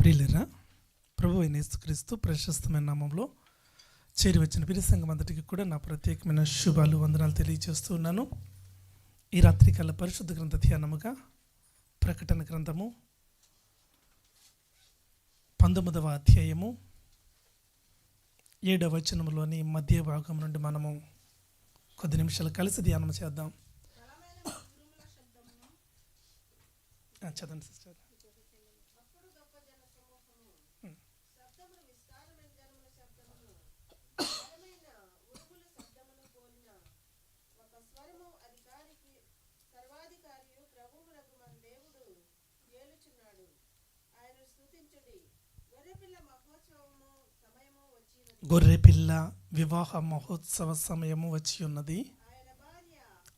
ప్రియులరా ప్రభు యేసుక్రీస్తు ప్రశస్తమైన నామంలో చేరి వచ్చిన పిరి సంఘం కూడా నా ప్రత్యేకమైన శుభాలు వందనాలు తెలియజేస్తూ ఉన్నాను. ఈ రాత్రికాల పరిశుద్ధ గ్రంథ ధ్యానముగా ప్రకటన గ్రంథము పంతొమ్మిదవ అధ్యాయము ఏడవ వచనంలోని మధ్య భాగం నుండి మనము కొద్ది నిమిషాలు కలిసి ధ్యానం చేద్దాం. ఆ, చదవండి సిస్టర్. గొర్రెపిల్ల వివాహ మహోత్సవ సమయము వచ్చి ఉన్నది.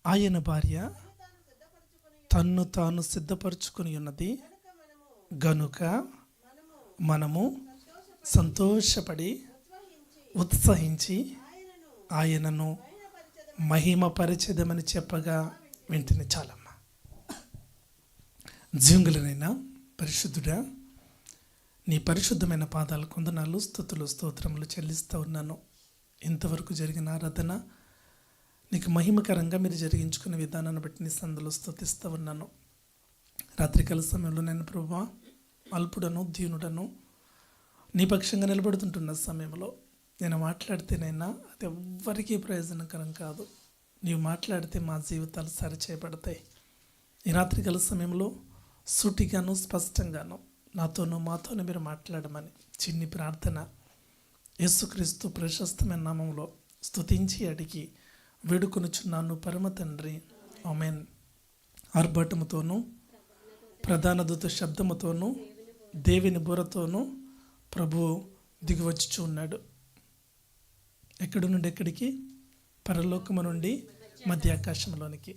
ఆయన భార్య తను తాను తన్ను తాను సిద్ధపరచుకుని ఉన్నది. కనుక మనము గనుక మనము సంతోషపడి ఉత్సహించి ఆయనను ఆయనను చెప్పగా వెంటనే చాలమ్మా. జీవులనైనా పరిశుద్ధుడా నీ పరిశుద్ధమైన పాదాలు కొందనాలు స్థుతులు స్తోత్రములు చెల్లిస్తూ ఉన్నాను. ఇంతవరకు జరిగిన ఆరాధన నీకు మహిమకరంగా మీరు జరిగించుకునే విధానాన్ని బట్టి నీ సందులో స్థుతిస్తూ ఉన్నాను. రాత్రికాల సమయంలో నేను ప్రభు అల్పుడను దీనుడను నీ పక్షంగా నిలబడుతుంటున్న సమయంలో నేను మాట్లాడితేనైనా అది ఎవ్వరికీ ప్రయోజనకరం కాదు. నీవు మాట్లాడితే మా జీవితాలు సరిచేయబడతాయి. ఈ రాత్రికాల సమయంలో సూటిగాను స్పష్టంగాను నాతోనూ మాతోనూ మీరు మాట్లాడమని చిన్ని ప్రార్థన. యేసుక్రీస్తు ప్రశస్తమైన నామంలో స్తుతించి అడిగి వేడుకొనుచున్నాను పరమ తండ్రి. ఆమెన్. ఆర్భాటముతోనూ ప్రధాన దూత శబ్దముతోనూ దేవిని బుర్రతోనూ ప్రభు దిగివచ్చుచు ఉన్నాడు. ఎక్కడి నుండి ఎక్కడికి? పరలోకము నుండి మధ్య ఆకాశంలోనికి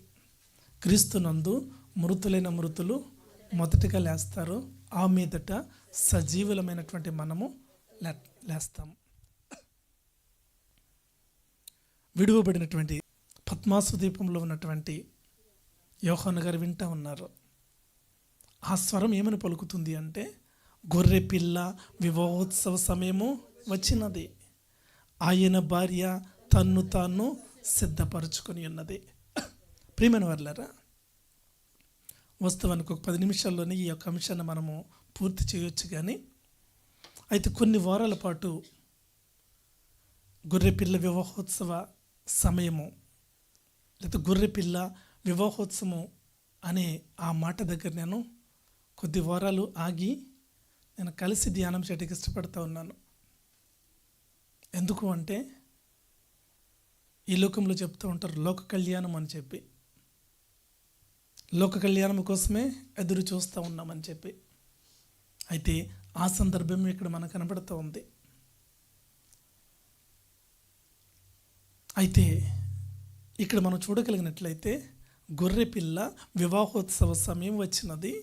క్రీస్తునందు మృతులైన మృతులు మొదటగా లేస్తారు. ఆ మీదట సజీవులమైనటువంటి మనము లే విడువబడినటువంటి పద్మాసు దీపంలో ఉన్నటువంటి యోహాను గారు వింటా ఉన్నారు. ఆ స్వరం ఏమని పలుకుతుంది అంటే గొర్రె పిల్ల వివాహోత్సవ సమయము వచ్చినది. ఆయన భార్య తన్ను తాను సిద్ధపరచుకొని ఉన్నది. ప్రియమైన వర్లరా వస్తువానికి ఒక పది నిమిషాల్లోనే ఈ యొక్క అంశాన్ని మనము పూర్తి చేయొచ్చు కానీ అయితే కొన్ని వారాల పాటు గొర్రెపిల్ల వివాహోత్సవ సమయము లేదా గొర్రెపిల్ల వివాహోత్సవం అనే ఆ మాట దగ్గర నేను కొద్ది వారాలు ఆగి నేను కలిసి ధ్యానం చేయడానికి ఇష్టపడతా ఉన్నాను. ఎందుకు అంటే ఈ లోకంలో చెప్తూ ఉంటారు లోక కళ్యాణం అని చెప్పి. లోక కళ్యాణం కోసమే ఎదురు చూస్తూ ఉన్నామని చెప్పి. అయితే ఆ సందర్భం ఇక్కడ మనకు కనబడుతూ ఉంది. అయితే ఇక్కడ మనం చూడగలిగినట్లయితే గొర్రె పిల్ల వివాహోత్సవ సమయం వచ్చినది.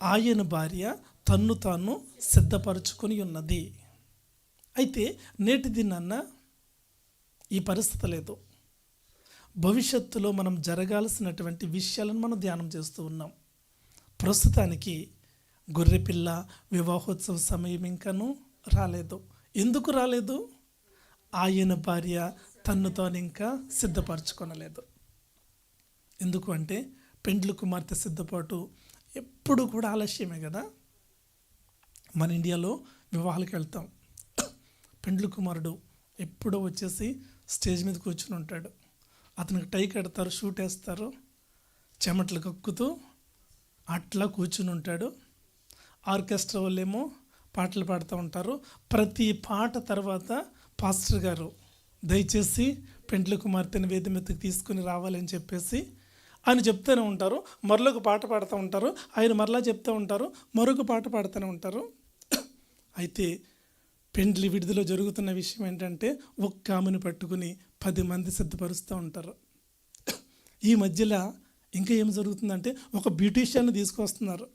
ఆయన భార్య తన్ను తాను సిద్ధపరచుకొని ఉన్నది. అయితే నేటి దినాన్న ఈ పరిస్థితి లేదు. భవిష్యత్తులో మనం జరగాల్సినటువంటి విషయాలను మనం ధ్యానం చేస్తూ ఉన్నాం. ప్రస్తుతానికి గొర్రెపిల్ల వివాహోత్సవ సమయం ఇంకాను రాలేదు. ఎందుకు రాలేదు? ఆయన భార్య తన్ను తాను ఇంకా సిద్ధపరచుకొనలేదు. ఎందుకు అంటే పెండ్లు కుమార్తె సిద్ధపాటు ఎప్పుడు కూడా ఆలస్యమే కదా? మన ఇండియాలో వివాహాలకు వెళ్తాం. పెండ్లు కుమారుడు ఎప్పుడో వచ్చేసి స్టేజ్ మీద కూర్చుని ఉంటాడు. అతనికి టై కడతారు షూట్ వేస్తారు చెమటలు కక్కుతూ అట్లా కూర్చుని ఉంటాడు. ఆర్కెస్ట్రా వాళ్ళేమో పాటలు పాడుతూ ఉంటారు. ప్రతి పాట తర్వాత పాస్టర్ గారు దయచేసి పెంట్ల కుమార్తెని వేది మీదకి తీసుకుని రావాలని చెప్పేసి ఆయన చెప్తూనే ఉంటారు. మరొక పాట పాడుతూ ఉంటారు. ఆయన మరలా చెప్తూ ఉంటారు. మరొక పాట పాడుతూనే ఉంటారు. అయితే పెండ్లి విడుదల జరుగుతున్న విషయం ఏంటంటే ఒక్క ఆమెను పట్టుకుని పది మంది సిద్ధపరుస్తూ ఉంటారు. ఈ మధ్యలో ఇంకా ఏం జరుగుతుందంటే ఒక బ్యూటీషియన్ని తీసుకొస్తున్నారు.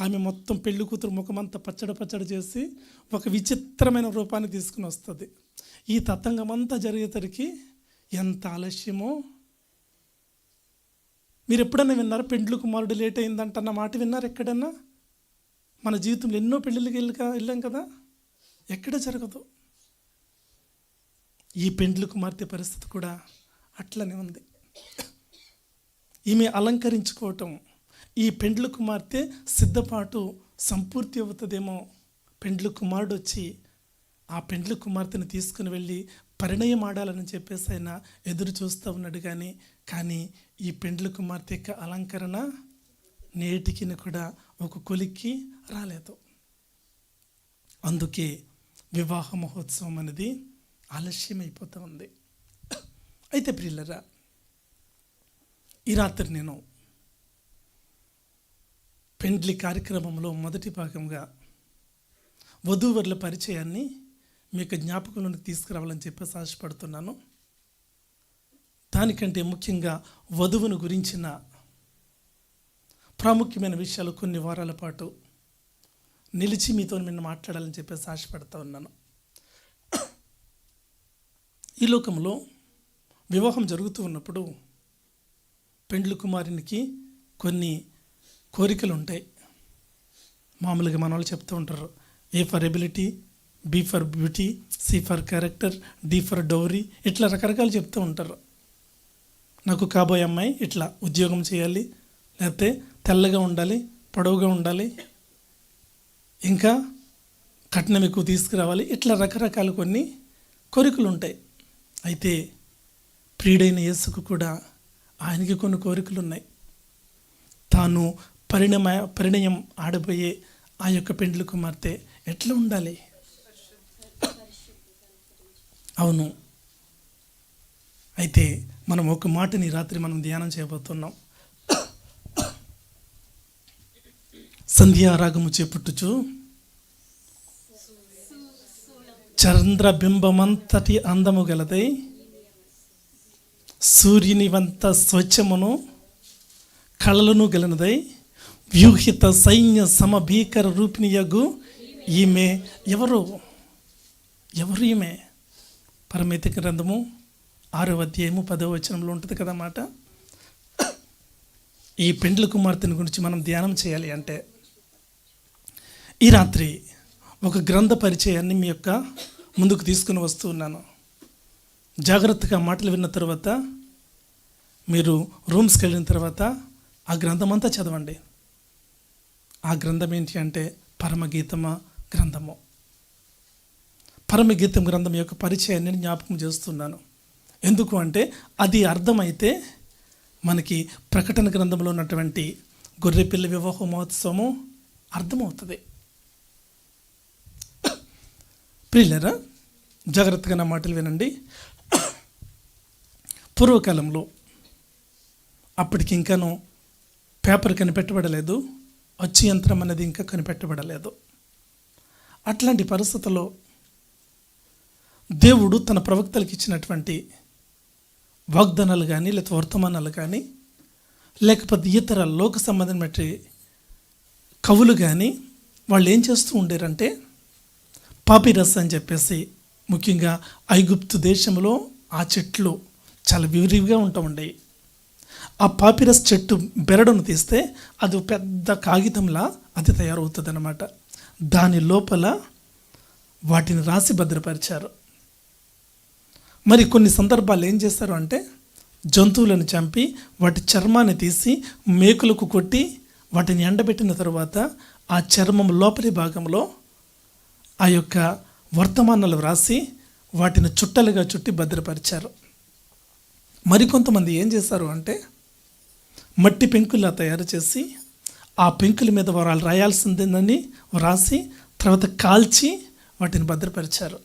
ఆమె మొత్తం పెళ్ళి కూతురు ముఖమంతా పచ్చడి పచ్చడి చేసి ఒక విచిత్రమైన రూపాన్ని తీసుకుని వస్తుంది. ఈ తతంగమంతా అంతా జరిగేసరికి ఎంత ఆలస్యమో. మీరు ఎప్పుడన్నా విన్నారా పెండ్లు కుమారుడు లేట్ అయిందంటన్న మాట విన్నారు ఎక్కడన్నా? మన జీవితంలో ఎన్నో పెళ్ళిళ్ళకి వెళ్ళక వెళ్ళాం కదా? ఎక్కడ జరగదు. ఈ పెండ్లి కుమార్తె పరిస్థితి కూడా అట్లనే ఉంది. ఈమె అలంకరించుకోవటం ఈ పెండ్లి కుమార్తె సిద్ధపాటు సంపూర్తి అవుతుందేమో. పెండ్లి కుమారుడు వచ్చి ఆ పెండ్లి కుమార్తెను తీసుకుని వెళ్ళి పరిణయం ఆడాలని చెప్పేసి ఆయన ఎదురు చూస్తూ ఉన్నాడు కానీ కానీ ఈ పెండ్లి కుమార్తె యొక్క అలంకరణ నేటికి కూడా ఒక కొలిక్కి రాలేదు. అందుకే వివాహ మహోత్సవం అనేది ఆలస్యమైపోతూ ఉంది. అయితే ప్రియులరా ఈ రాత్రి నేను పెండ్లి కార్యక్రమంలో మొదటి భాగంగా వధూవరుల పరిచయాన్ని మీకు జ్ఞాపకంలోకి తీసుకురావాలని చెప్పేసి ఆశపడుతున్నాను. దానికంటే ముఖ్యంగా వధువును గురించిన ప్రాముఖ్యమైన విషయాలు కొన్ని వారాల పాటు నిలిచి మీతో నేను మాట్లాడాలని చెప్పేసి ఆశపడుతూ ఉన్నాను. ఈ లోకంలో వివాహం జరుగుతూ ఉన్నప్పుడు పెండ్లి కుమారునికి కొన్ని కోరికలు ఉంటాయి. మామూలుగా మన వాళ్ళు చెప్తూ ఉంటారు A for ability B for beauty C for character D for dowry ఇట్లా రకరకాలు చెప్తూ ఉంటారు. నాకు కాబోయే అమ్మాయి ఇట్లా ఉద్యోగం చేయాలి లేకపోతే తెల్లగా ఉండాలి పొడవుగా ఉండాలి ఇంకా కట్నం ఎక్కువ తీసుకురావాలి ఇట్లా రకరకాలు కొన్ని కోరికలు ఉంటాయి. అయితే ప్రియుడైన యేసుకు కూడా ఆయనకి కొన్ని కోరికలు ఉన్నాయి తాను పరిణమ పరిణయం ఆడబోయే ఆ యొక్క పెండ్లి కుమార్తె ఎట్లా ఉండాలి? అవును. అయితే మనం ఒక మాటని రాత్రి మనం ధ్యానం చేయబోతున్నాం. సంధ్యారాగము చేపట్టుచు చంద్రబింబమంతటి అందము గలదై సూర్యుని వంత స్వచ్ఛమును కళలను గలనదై వ్యూహిత సైన్య సమభీకర రూపిణియగు ఈమె ఎవరు? ఎవరు ఈమె? పరమిత గ్రంథము ఆరో అధ్యాయము పదో వచనంలో ఉంటుంది కదా మాట. ఈ పెండ్ల కుమార్తెను గురించి మనం ధ్యానం చేయాలి అంటే ఈ రాత్రి ఒక గ్రంథ పరిచయాన్ని మీ యొక్క ముందుకు తీసుకుని వస్తూ ఉన్నాను. జాగ్రత్తగా మాటలు విన్న తర్వాత మీరు రూమ్స్కి వెళ్ళిన తర్వాత ఆ గ్రంథం అంతా చదవండి. ఆ గ్రంథం ఏంటి అంటే పరమగీతమ గ్రంథము. పరమగీతం గ్రంథం యొక్క పరిచయాన్ని జ్ఞాపకం చేస్తున్నాను. ఎందుకు అంటే అది అర్థమైతే మనకి ప్రకటన గ్రంథంలో ఉన్నటువంటి గొర్రెపిల్ల వివాహ మహోత్సవము అర్థమవుతుంది. ప్రియులరా జాగ్రత్తగా నా మాటలు వినండి. పూర్వకాలంలో అప్పటికి ఇంకాను పేపర్ కనిపెట్టబడలేదు అచ్చు యంత్రం అనేది ఇంకా కనిపెట్టబడలేదు. అట్లాంటి పరిస్థితుల్లో దేవుడు తన ప్రవక్తలకు ఇచ్చినటువంటి వాగ్దానాలు కానీ లేకపోతే వర్తమానాలు కానీ లేకపోతే ఇతర లోక సంబంధమైన కవులు కానీ వాళ్ళు ఏం చేస్తూ ఉండేరంటే పాపిరస్ అని చెప్పేసి ముఖ్యంగా ఐగుప్తు దేశంలో ఆ చెట్లు చాలా విరివిగా ఉంటూ ఉండేవి ఆ పాపిరస్ చెట్టు బెరడును తీస్తే అది పెద్ద కాగితంలా అది తయారవుతుంది అనమాట దాని లోపల వాటిని రాసి భద్రపరిచారు. మరి కొన్ని సందర్భాలు ఏం చేస్తారు అంటే జంతువులను చంపి వాటి చర్మాన్ని తీసి మేకులకు కొట్టి వాటిని ఎండబెట్టిన తర్వాత ఆ చర్మం లోపలి భాగంలో ఆ యొక్క వర్తమానాలు వ్రాసి వాటిని చుట్టలుగా చుట్టి భద్రపరిచారు. మరికొంతమంది ఏం చేశారు అంటే మట్టి పెంకులా తయారు చేసి ఆ పెంకుల మీద వాళ్ళు రాయాల్సిందేనని వ్రాసి తర్వాత కాల్చి వాటిని భద్రపరిచారు.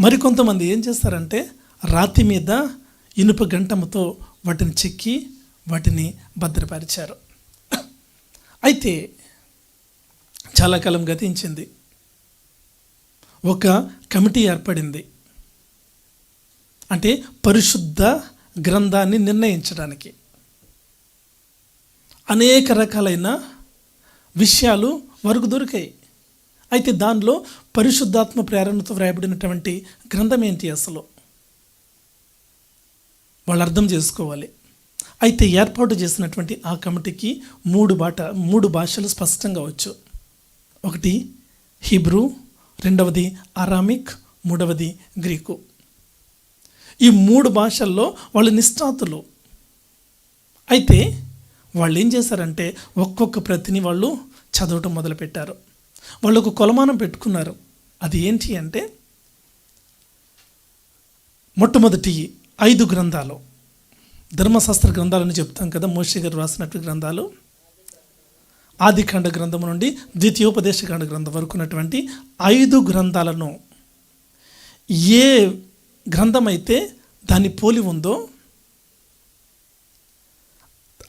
మరికొంతమంది ఏం చేస్తారంటే రాతి మీద ఇనుప గంటముతో వాటిని చెక్కి వాటిని భద్రపరిచారు. అయితే చాలా కాలం గతించింది. ఒక కమిటీ ఏర్పడింది. అంటే పరిశుద్ధ గ్రంథాన్ని నిర్ణయించడానికి. అనేక రకాలైన విషయాలు వరకు దొరికాయి. అయితే దానిలో పరిశుద్ధాత్మ ప్రేరణతో వ్రాయబడినటువంటి గ్రంథం ఏంటి అసలు? వాళ్ళు అర్థం చేసుకోవాలి. అయితే ఏర్పాటు చేసినటువంటి ఆ కమిటీకి మూడు బాట మూడు భాషలు స్పష్టంగా వచ్చు. ఒకటి హిబ్రూ రెండవది అరామిక్ మూడవది గ్రీకు. ఈ మూడు భాషల్లో వాళ్ళు నిష్ణాతులు. అయితే వాళ్ళు ఏం చేశారంటే ఒక్కొక్క ప్రతిని వాళ్ళు చదవటం మొదలుపెట్టారు. వాళ్ళు ఒక కొలమానం పెట్టుకున్నారు. అది ఏంటి అంటే మొట్టమొదటి ఐదు గ్రంథాలు. ధర్మశాస్త్ర గ్రంథాలని చెప్తాం కదా మోషి గారు రాసినట్టు గ్రంథాలు. ఆదికాండ గ్రంథం నుండి ద్వితీయోపదేశకాండ గ్రంథం వరకు ఉన్నటువంటి ఐదు గ్రంథాలను ఏ గ్రంథమైతే దాన్ని పోలి ఉందో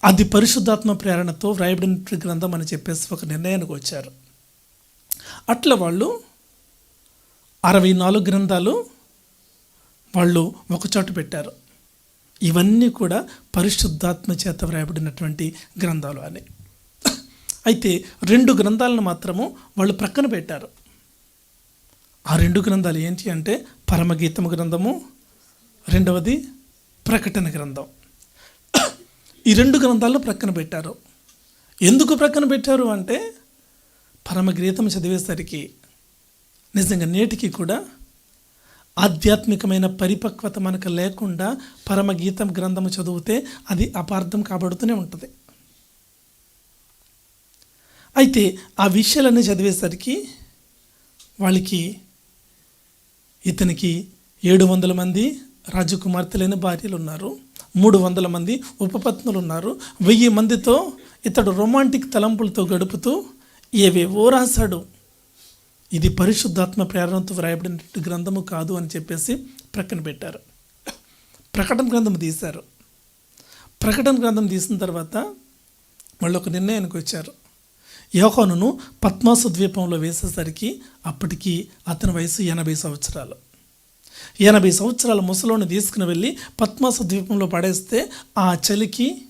అది పరిశుద్ధాత్మ ప్రేరణతో వ్రాయబడిన గ్రంథం అని చెప్పేసి ఒక నిర్ణయానికి వచ్చారు. అట్లా వాళ్ళు అరవై నాలుగు గ్రంథాలు వాళ్ళు ఒకచోట పెట్టారు. ఇవన్నీ కూడా పరిశుద్ధాత్మ చేత వ్రాయబడినటువంటి గ్రంథాలు అని. అయితే రెండు గ్రంథాలను మాత్రము వాళ్ళు ప్రక్కన పెట్టారు. ఆ రెండు గ్రంథాలు ఏంటి అంటే పరమగీతము గ్రంథము రెండవది ప్రకటన గ్రంథం. ఈ రెండు గ్రంథాలను ప్రక్కన పెట్టారు. ఎందుకు ప్రక్కన పెట్టారు అంటే పరమగీతం చదివేసరికి నిజంగా నేటికి కూడా ఆధ్యాత్మికమైన పరిపక్వత మనకు లేకుండా పరమగీతం గ్రంథము చదివితే అది అపార్థం కాబడుతూనే ఉంటుంది. అయితే ఆ విషయాలన్నీ చదివేసరికి వాళ్ళకి ఇతనికి ఏడు వందల మంది రాజకుమార్తెలైన భార్యలు ఉన్నారు మూడు వందల మంది ఉపపత్నులు ఉన్నారు. వెయ్యి మందితో ఇతడు రొమాంటిక్ తలంపులతో గడుపుతూ ఏవేవో రాశాడు. ఇది పరిశుద్ధాత్మ ప్రేరణతో వ్రాయబడిన గ్రంథము కాదు అని చెప్పేసి ప్రక్కన పెట్టారు. ప్రకటన గ్రంథం తీశారు. ప్రకటన గ్రంథం తీసిన తర్వాత వాళ్ళు ఒక నిర్ణయానికి వచ్చారు. యోహానును పద్మాసు ద్వీపంలో వేసేసరికి అప్పటికి అతని వయసు ఎనభై సంవత్సరాలు. ఎనభై సంవత్సరాల ముసలోని తీసుకుని వెళ్ళి పద్మాసు ద్వీపంలో పడేస్తే ఆ చలికి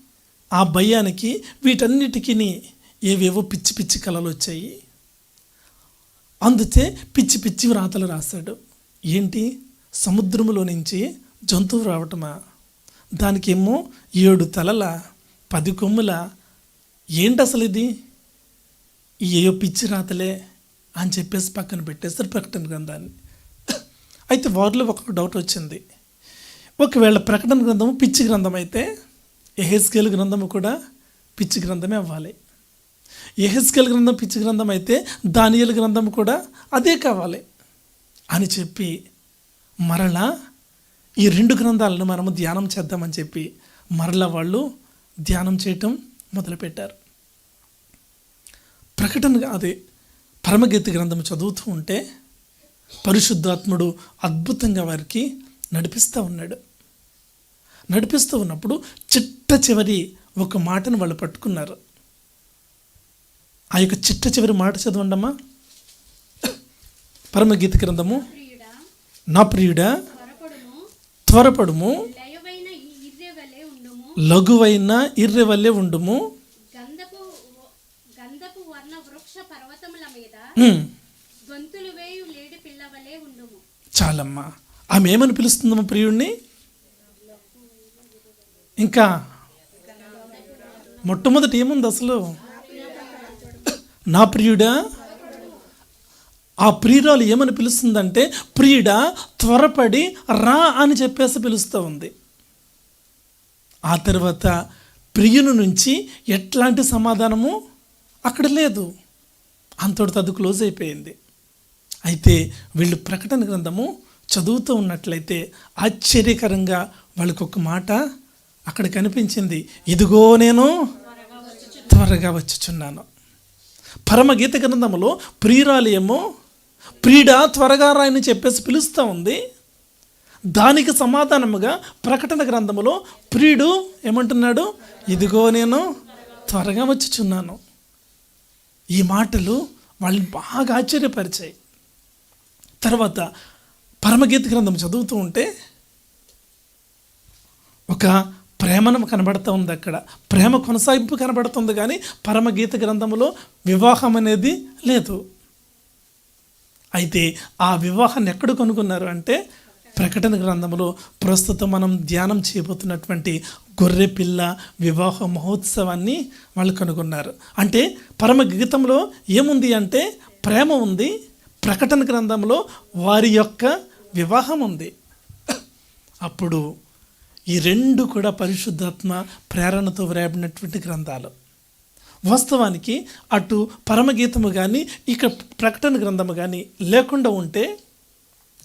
ఆ భయానికి వీటన్నిటికీ ఏవేవో పిచ్చి పిచ్చి కళలు వచ్చాయి. అందుచే పిచ్చి పిచ్చి వ్రాతలు రాశాడు. ఏంటి? సముద్రములో నుంచి జంతువు రావటమా? దానికేమో ఏడు తలల పది కొమ్ముల ఏంటి అసలు ఇది ఏయో పిచ్చి రాతలే అని చెప్పేసి పక్కన పెట్టేస్తారు ప్రకటన గ్రంథాన్ని. అయితే వారిలో ఒక డౌట్ వచ్చింది. ఒకవేళ ప్రకటన గ్రంథము పిచ్చి గ్రంథం అయితే ఎహెస్కేల్ గ్రంథము కూడా పిచ్చి గ్రంథమే అవ్వాలి. ఎహెస్కేల్ గ్రంథం పిచ్చి గ్రంథం అయితే దానియల్ గ్రంథం కూడా అదే కావాలి అని చెప్పి మరలా ఈ రెండు గ్రంథాలను మనము ధ్యానం చేద్దామని చెప్పి మరలా వాళ్ళు ధ్యానం చేయటం మొదలుపెట్టారు. ప్రకటన అదే పరమగీత గ్రంథం చదువుతూ ఉంటే పరిశుద్ధాత్ముడు అద్భుతంగా వారికి నడిపిస్తూ ఉన్నాడు. నడిపిస్తూ ఉన్నప్పుడు చిట్ట చివరి ఒక మాటను వాళ్ళు పట్టుకున్నారు. ఆ యొక్క చిట్ట చివరి మాట చదవండమ్మా పరమగీత గ్రంథము. నా ప్రియుడా త్వరపడుము. లఘువైన ఇర్రెవల్లే ఉండుము. చాలమ్మా. ఆమె ఏమని పిలుస్తుందమ్మా ప్రియుణ్ణి? ఇంకా మొట్టమొదటి ఏముంది అసలు? నా ప్రియుడా ఆ ప్రియురాలు ఏమని పిలుస్తుందంటే ప్రియుడా త్వరపడి రా అని చెప్పేసి పిలుస్తూ ఉంది. ఆ తర్వాత ప్రియుని నుంచి ఎట్లాంటి సమాధానము? అక్కడ లేదు. అంతటితో అది క్లోజ్ అయిపోయింది. అయితే వీళ్ళు ప్రకటన గ్రంథము చదువుతూ ఉన్నట్లయితే ఆశ్చర్యకరంగా వాళ్ళకి ఒక మాట అక్కడ కనిపించింది. ఇదిగో నేను త్వరగా వచ్చుచున్నాను. పరమగీత గ్రంథములో ప్రియురాలు ఏమో త్వరగా రాయని చెప్పేసి పిలుస్తూ ఉంది. దానికి సమాధానముగా ప్రకటన గ్రంథములో ప్రియుడు ఏమంటున్నాడు? ఇదిగో నేను త్వరగా వచ్చుచున్నాను. ఈ మాటలు వాళ్ళని బాగా ఆశ్చర్యపరిచాయి. తర్వాత పరమగీత గ్రంథం చదువుతూ ఉంటే ఒక ప్రేమను కనబడుతూ ఉంది అక్కడ. ప్రేమ కొనసాగింపు కనబడుతుంది కానీ పరమగీత గ్రంథంలో వివాహం అనేది లేదు. అయితే ఆ వివాహాన్ని ఎక్కడ కనుగొన్నారు అంటే ప్రకటన గ్రంథంలో ప్రస్తుతం మనం ధ్యానం చేయబోతున్నటువంటి గొర్రె పిల్ల వివాహ మహోత్సవాన్ని వాళ్ళు కనుగొన్నారు. అంటే పరమ గీతంలో ఏముంది అంటే ప్రేమ ఉంది ప్రకటన గ్రంథంలో వారి యొక్క వివాహం ఉంది. అప్పుడు ఈ రెండు కూడా పరిశుద్ధాత్మ ప్రేరణతో వ్రాయబడినటువంటి గ్రంథాలు. వాస్తవానికి అటు పరమగీతము కానీ ఇక ప్రకటన గ్రంథము కానీ లేకుండా ఉంటే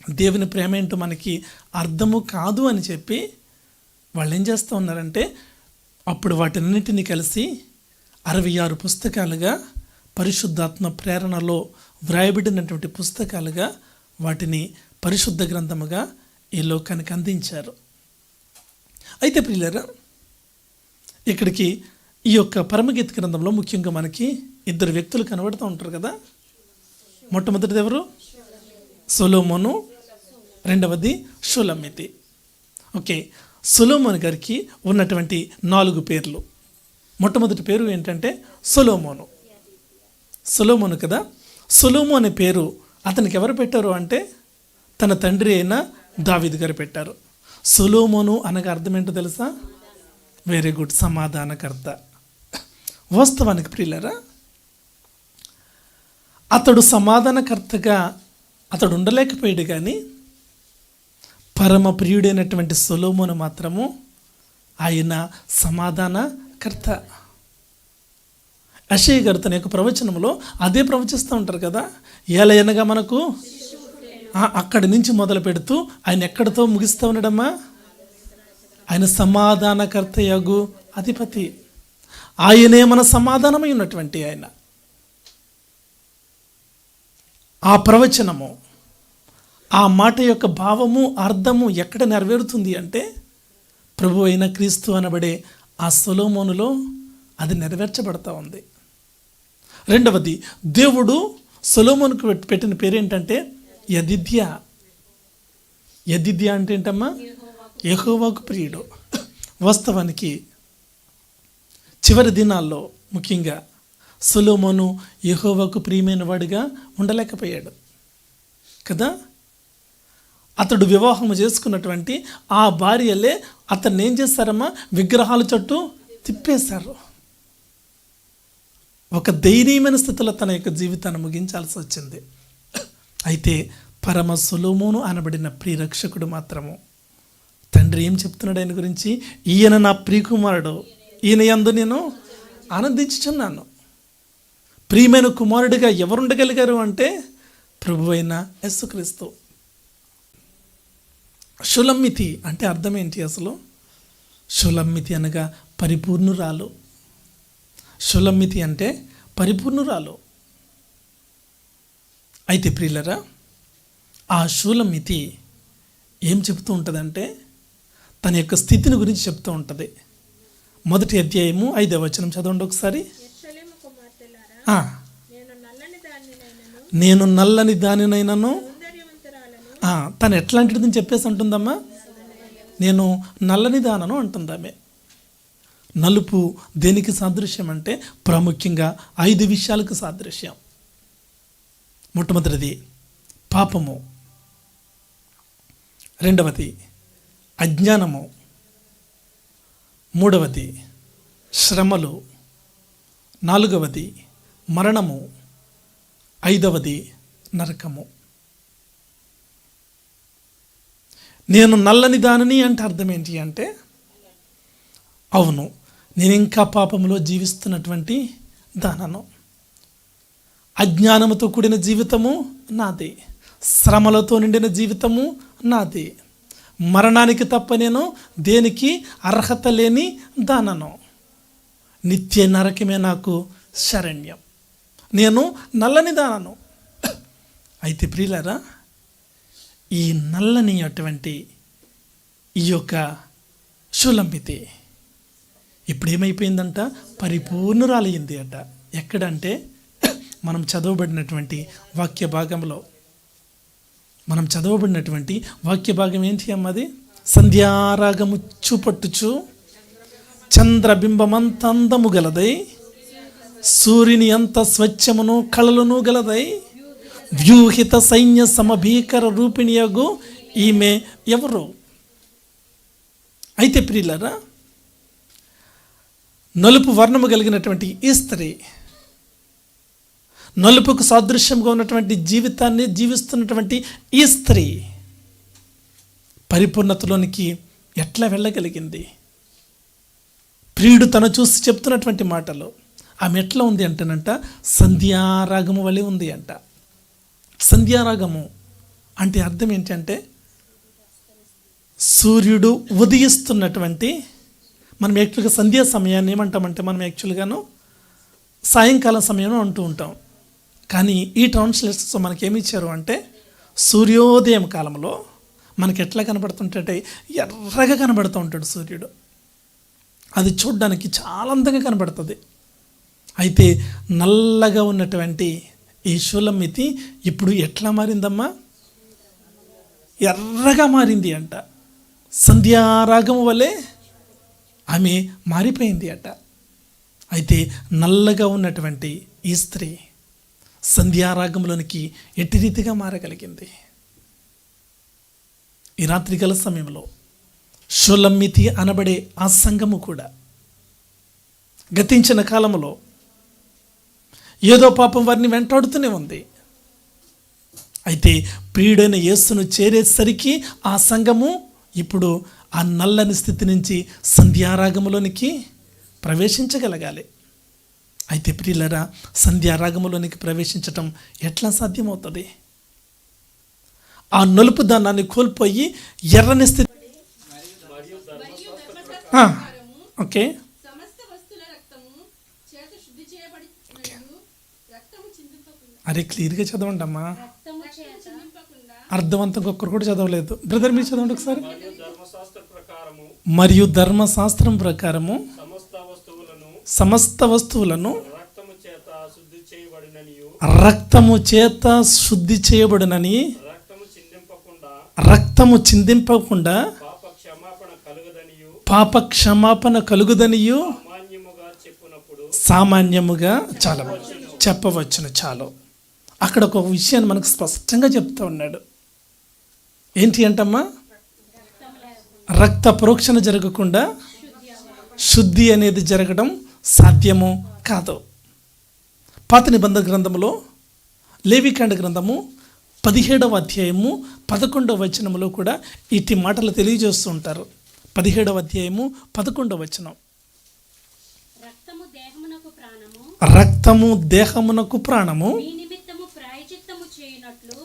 దేవుని ప్రేమ ఏంటో మనకి అర్థము కాదు అని చెప్పి వాళ్ళు ఏం చేస్తూ ఉన్నారంటే అప్పుడు వాటన్నిటిని కలిసి అరవై ఆరు పుస్తకాలుగా పరిశుద్ధాత్మ ప్రేరణలో వ్రాయబడినటువంటి పుస్తకాలుగా వాటిని పరిశుద్ధ గ్రంథముగా ఈ లోకానికి అందించారు. అయితే ప్రియులరా ఇక్కడికి ఈ యొక్క పరమగీత గ్రంథంలో ముఖ్యంగా మనకి ఇద్దరు వ్యక్తులు కనబడుతూ ఉంటారు కదా. మొట్టమొదటిది ఎవరు? సొలోమోను రెండవది షులమితి ఓకే సొలోమోన్ గారికి ఉన్నటువంటి నాలుగు పేర్లు. మొట్టమొదటి పేరు ఏంటంటే సొలోమోను. సొలోమోను కదా? సొలోము అనే పేరు అతనికి ఎవరు పెట్టారు అంటే తన తండ్రి అయిన దావీద్ గారు పెట్టారు. సులోమోను అనగా అర్థం ఏంటో తెలుసా? వెరీ గుడ్ సమాధానకర్త. వాస్తవానికి ప్రియులరా అతడు సమాధానకర్తగా అతడు ఉండలేకపోయాడు కానీ పరమ ప్రియుడైనటువంటి సొలోమును మాత్రము ఆయన సమాధానకర్త. అషయ్ గారు తన యొక్క ప్రవచనంలో అదే ప్రవచిస్తూ ఉంటారు కదా ఏలయనగా మనకు అక్కడి నుంచి మొదలు పెడుతూ ఆయన ఎక్కడితో ముగిస్తూ ఉండడమ్మా? ఆయన సమాధానకర్త యగు అధిపతి. ఆయనే మన సమాధానమై ఉన్నటువంటి ఆయన. ఆ ప్రవచనము ఆ మాట యొక్క భావము అర్థము ఎక్కడ నెరవేరుతుంది అంటే ప్రభు అయిన క్రీస్తు అనబడే ఆ సొలోమోనులో అది నెరవేర్చబడతా ఉంది. రెండవది దేవుడు సొలోమోనుకు పెట్టిన పేరేంటంటే యదిద్య. యదిద్య అంటే ఏంటమ్మా? యహోవాకు ప్రియుడు. వాస్తవానికి చివరి దినాల్లో ముఖ్యంగా సొలోమోను యహోవాకు ప్రియమైన వాడిగా ఉండలేకపోయాడు. కదా? అతడు వివాహం చేసుకున్నటువంటి ఆ భార్యలే అతన్ని ఏం చేస్తారమ్మా? విగ్రహాల చుట్టూ తిప్పేశారు. ఒక దయనీయమైన స్థితిలో తన యొక్క జీవితాన్ని ముగించాల్సి వచ్చింది. అయితే పరమ సులోమును అనబడిన ప్రియరక్షకుడు మాత్రము తండ్రి ఏం చెప్తున్నాడు ఆయన గురించి? ఈయన నా ప్రియకుమారుడు. ఈయన ఎందు నేను ఆనందించుచున్నాను. ప్రియమైన కుమారుడిగా ఎవరుండగలిగారు అంటే ప్రభు అయిన యేసుక్రీస్తు. షులమ్మితి అంటే అర్థం ఏంటి అసలు? షులమ్మితి అనగా పరిపూర్ణురాలు. షులమ్మితి అంటే పరిపూర్ణురాలు. అయితే ప్రియులరా ఆ షూలమితి ఏం చెప్తూ ఉంటుందంటే తన యొక్క స్థితిని గురించి చెప్తూ ఉంటుంది. మొదటి అధ్యాయము ఐదవ వచనం చదవండి ఒకసారి. నేను నల్లని దానినైనను నేను నల్లని దానినైనను సౌందర్యవంతురాలను ఆ, తను ఎట్లాంటిదని చెప్పేసి అంటుందమ్మా? నేను నల్లని దానను అంటుందామె నలుపు దేనికి సాదృశ్యం అంటే ప్రాముఖ్యంగా ఐదు విషయాలకు సాదృశ్యం. మొట్టమొదటిది పాపము. రెండవది అజ్ఞానము. మూడవది శ్రమలు. నాలుగవది మరణము. ఐదవది నరకము. నేను నల్లని దానిని అంటే అర్థం ఏంటి అంటే అవును నేను ఇంకా పాపంలో జీవిస్తున్నటువంటి దానను. అజ్ఞానముతో కూడిన జీవితము నాది శ్రమలతో నిండిన జీవితము నాది. మరణానికి తప్ప నేను దేనికి అర్హత లేని దానను. నిత్య నరకమే నాకు శరణ్యం. నేను నల్లని దానను. అయితే ప్రియులరా ఈ నల్లని అటువంటి ఈ యొక్క షులంపితి ఇప్పుడు ఏమైపోయిందంట పరిపూర్ణురాలయ్యింది అట. ఎక్కడంటే మనం చదవబడినటువంటి వాక్య భాగంలో. మనం చదవబడినటువంటి వాక్య భాగం ఏంటి అమ్మది? సంధ్యారాగము చూపట్టుచు చంద్రబింబమంత అందము గలదై సూర్యుని అంత స్వచ్ఛమును కళలను గలదై వ్యూహిత సైన్య సమభీకర రూపిణియగు ఈమె ఎవరు అయితే ప్రియులరా నలుపు వర్ణము కలిగినటువంటి ఈ స్త్రీ నలుపుకు సాదృశ్యంగా ఉన్నటువంటి జీవితాన్ని జీవిస్తున్నటువంటి ఈ స్త్రీ పరిపూర్ణతలోనికి ఎట్లా వెళ్ళగలిగింది ప్రియుడు తను చూసి చెప్తున్నటువంటి మాటలు ఆమె ఎట్లా ఉంది అంటేనంట సంధ్యారాగము వలె ఉంది అంట సంధ్యారాగము అంటే అర్థం ఏంటంటే సూర్యుడు ఉదయిస్తున్నటువంటి మనం యాక్చువల్గా సంధ్యా సమయాన్ని ఏమంటామంటే మనం యాక్చువల్గాను సాయంకాల సమయం అంటూ ఉంటాం. కానీ ఈ ట్రాన్స్లేషన్స్ మనకి ఏమి ఇచ్చారు అంటే సూర్యోదయం కాలంలో మనకి ఎట్లా కనబడుతుంటే ఎర్రగా కనబడుతూ ఉంటాడు సూర్యుడు. అది చూడడానికి చాలా అందంగా కనబడుతుంది. అయితే నల్లగా ఉన్నటువంటి ఈ షూలమ్మితి ఇప్పుడు ఎట్లా మారిందమ్మా? ఎర్రగా మారింది అంట. సంధ్యారాగం వలె ఆమె మారిపోయింది అట. అయితే నల్లగా ఉన్నటువంటి ఈ స్త్రీ సంధ్యారాగంలోనికి ఎట్టి రీతిగా మారగలిగింది. ఈ రాత్రికాల సమయంలో షులమ్మితి అనబడే ఆ సంఘము కూడా గతించిన కాలంలో ఏదో పాపం వారిని వెంటాడుతూనే ఉంది. అయితే ప్రియుడైన యేసును చేరేసరికి ఆ సంఘము ఇప్పుడు ఆ నల్లని స్థితి నుంచి సంధ్యారాగములోనికి ప్రవేశించగలగాలి. అయితే ప్రియులరా సంధ్యారాగములోనికి ప్రవేశించటం ఎట్లా సాధ్యమవుతుంది? ఆ నలుపు దానాన్ని కోల్పోయి ఎర్రని స్థితి ఓకే సమస్త వస్తుల రక్తము చేత శుద్ధి చేయబడి రక్తము చిందింపకుండా అరే క్లియర్గా చదవండి అమ్మా రక్తము చేత చిందింపకుండా అర్థవంతంగా ఒక్కరు కూడా చదవలేదు. బ్రదర్ మీరు చదవండి ఒకసారి. మరియు ధర్మశాస్త్ర ప్రకారము మరియు ధర్మశాస్త్రం ప్రకారము సమస్త వస్తువులను సమస్త వస్తువులను రక్తము చేత శుద్ధి చేయబడిననియు. రక్తము చేత శుద్ధి చేయబడునని రక్తము చిందింపకుండా రక్తము చిందింపకుండా పాప క్షమాపణ కలుగదనియు. పాప క్షమాపణ కలుగుదనియు. మాన్యముగా చెప్పునప్పుడు సామాన్యముగా చాలా చెప్పవచ్చును చాలు. అక్కడ ఒక విషయాన్ని మనకు స్పష్టంగా చెప్తూ ఉన్నాడు. ఏంటి అంటమ్మా? రక్త ప్రోక్షణ జరగకుండా శుద్ధి అనేది జరగడం సాధ్యము కాదు. పాత నిబంధన గ్రంథంలో లేవికాండ గ్రంథము పదిహేడవ అధ్యాయము పదకొండవ వచనములో కూడా ఇట్టి మాటలు తెలియజేస్తూ ఉంటారు. పదిహేడవ అధ్యాయము పదకొండవ వచనం రక్తము దేహమునకు ప్రాణము రక్తము దేహమునకు ప్రాణము.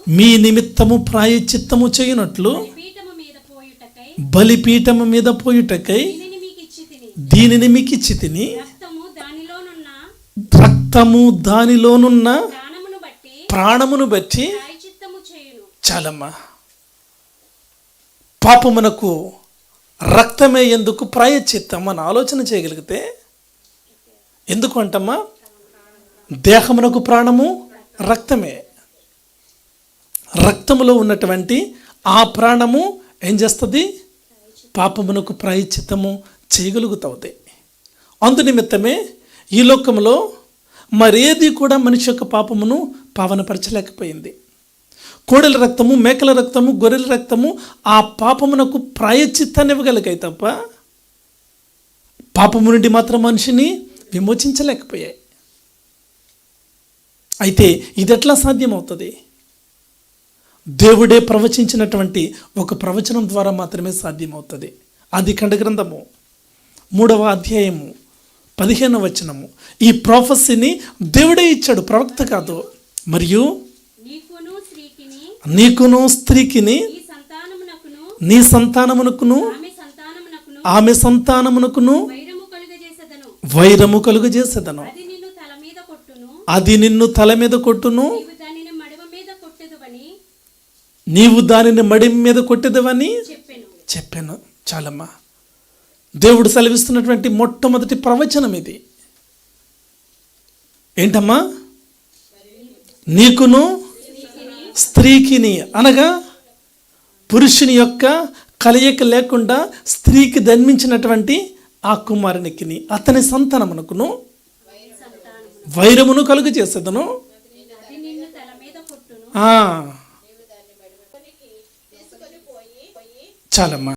మీ నిమిత్తము ప్రాయచిత్తము చేయనట్లు బలిపీఠము మీద పోయుటకై దీనిని మీకు ఇచ్చి తిని. రక్తము దానిలోనున్న ప్రాణమును బట్టి చాలమ్మా. పాపమునకు రక్తమే ఎందుకు ప్రాయచిత్తం అని ఆలోచన చేయగలిగితే? ఎందుకు అంటమ్మా? దేహమునకు ప్రాణము రక్తమే. రక్తములో ఉన్నటువంటి ఆ ప్రాణము ఏం చేస్తుంది? పాపమునకు ప్రాయచితము చేయగలుగుతుంది అందు నిమిత్తమే ఈ లోకంలో మరేది కూడా మనిషి యొక్క పాపమును పావనపరచలేకపోయింది. కోడెల రక్తము మేకల రక్తము గొర్రెల రక్తము ఆ పాపమునకు ప్రాయచిత్తాన్ని ఇవ్వగలిగాయి తప్ప పాపము నుండి మాత్రం మనిషిని విమోచించలేకపోయాయి. అయితే ఇది ఎట్లా సాధ్యమవుతుంది? దేవుడే ప్రవచించినటువంటి ఒక ప్రవచనం ద్వారా మాత్రమే సాధ్యమవుతుంది. అది ఖండ గ్రంథము మూడవ అధ్యాయము పదిహేనవ వచనము. ఈ ప్రాఫెసీని దేవుడే ఇచ్చాడు ప్రవక్త కాదు. మరియు నీకును స్త్రీకిని నీ సంతానమునకును ఆమె సంతానమునకును వైరము కలుగజేసేదను అది నిన్ను తల మీద కొట్టును అది నిన్ను తల మీద కొట్టును. నీవు దానిని మడి మీద కొట్టేదవని చెప్పెను. చెప్పాను. చాలమ్మా. దేవుడు సెలవిస్తున్నటువంటి మొట్టమొదటి ప్రవచనం ఇది. ఏంటమ్మా? నీకును స్త్రీకిని అనగా పురుషుని యొక్క కలయిక లేకుండా స్త్రీకి జన్మించినటువంటి ఆ కుమారునికిని అతని సంతానమునకును వైరమును కలుగు చేసేదను. చాలమ్మా.